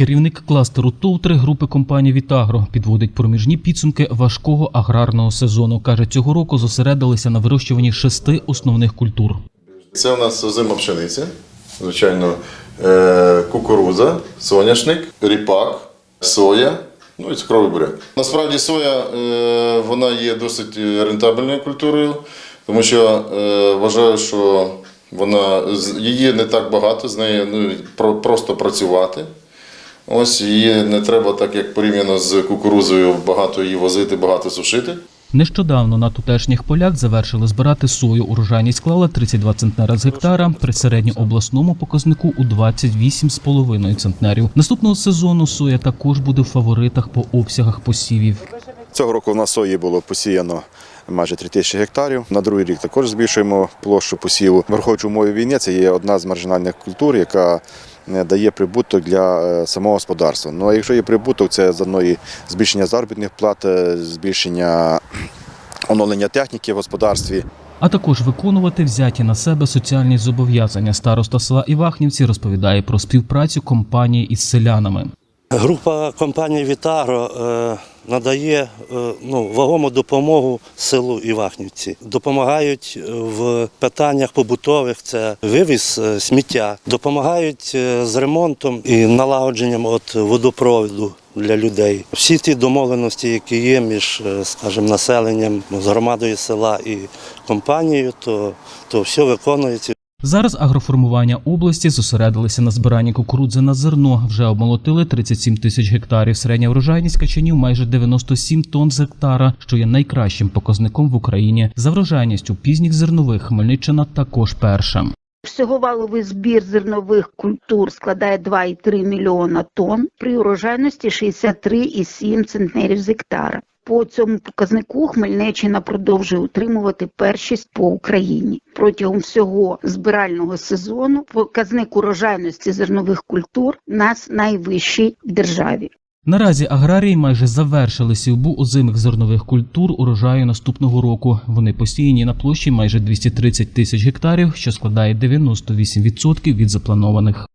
Керівник кластеру ТОВ-3 групи компанії Вітагро підводить проміжні підсумки важкого аграрного сезону. каже, цього року зосередилися на вирощуванні шести основних культур. Це у нас озима пшениця, звичайно, е, кукурудза, соняшник, ріпак, соя, ну і цукровий буряк. Насправді соя е, вона є досить рентабельною культурою, тому що е, вважаю, що вона, її не так багато, з нею ну, про- просто працювати. Ось її не треба так, як порівняно з кукурузою, багато її возити, багато сушити. Нещодавно на тутешніх полях завершили збирати сою. Урожайність склала 32 центнера з гектара при середньообласному показнику у 28,5 центнерів. Наступного сезону соя також буде в фаворитах по обсягах посівів. Цього року в нас сої було посіяно майже 3 тисячі гектарів. На другий рік також збільшуємо площу посіву. Враховуючи умови війни, це є одна з маржинальних культур, яка дає прибуток для е, самого господарства. Ну а якщо є прибуток, це з одної збільшення заробітних плат, е, збільшення оновлення техніки в господарстві. А також виконувати взяті на себе соціальні зобов'язання. Староста села Івахнівці розповідає про співпрацю компанії із селянами. Група компанії Вітагро е, надає е, ну, вагому допомогу селу Івахнівці. Допомагають в питаннях побутових, це вивіз е, сміття, допомагають е, з ремонтом і налагодженням от водопроводу для людей. Всі ті домовленості, які є між, е, скажімо, населенням, з громадою села і компанією, то, то все виконується. Зараз агроформування області зосередилися на збиранні кукурудзи на зерно. Вже обмолотили 37 тисяч гектарів. Середня врожайність качанів майже 97 тонн з гектара, що є найкращим показником в Україні. За врожайністю пізніх зернових Хмельниччина також перша. Всього валовий збір зернових культур складає 2,3 мільйона тонн при урожайності 63,7 центнерів з гектара. По цьому показнику Хмельниччина продовжує утримувати першість по Україні. Протягом всього збирального сезону показник урожайності зернових культур у нас найвищий в державі. Наразі аграрії майже завершили сівбу озимих зернових культур урожаю наступного року. Вони посіяні на площі майже 230 тисяч гектарів, що складає 98% від запланованих.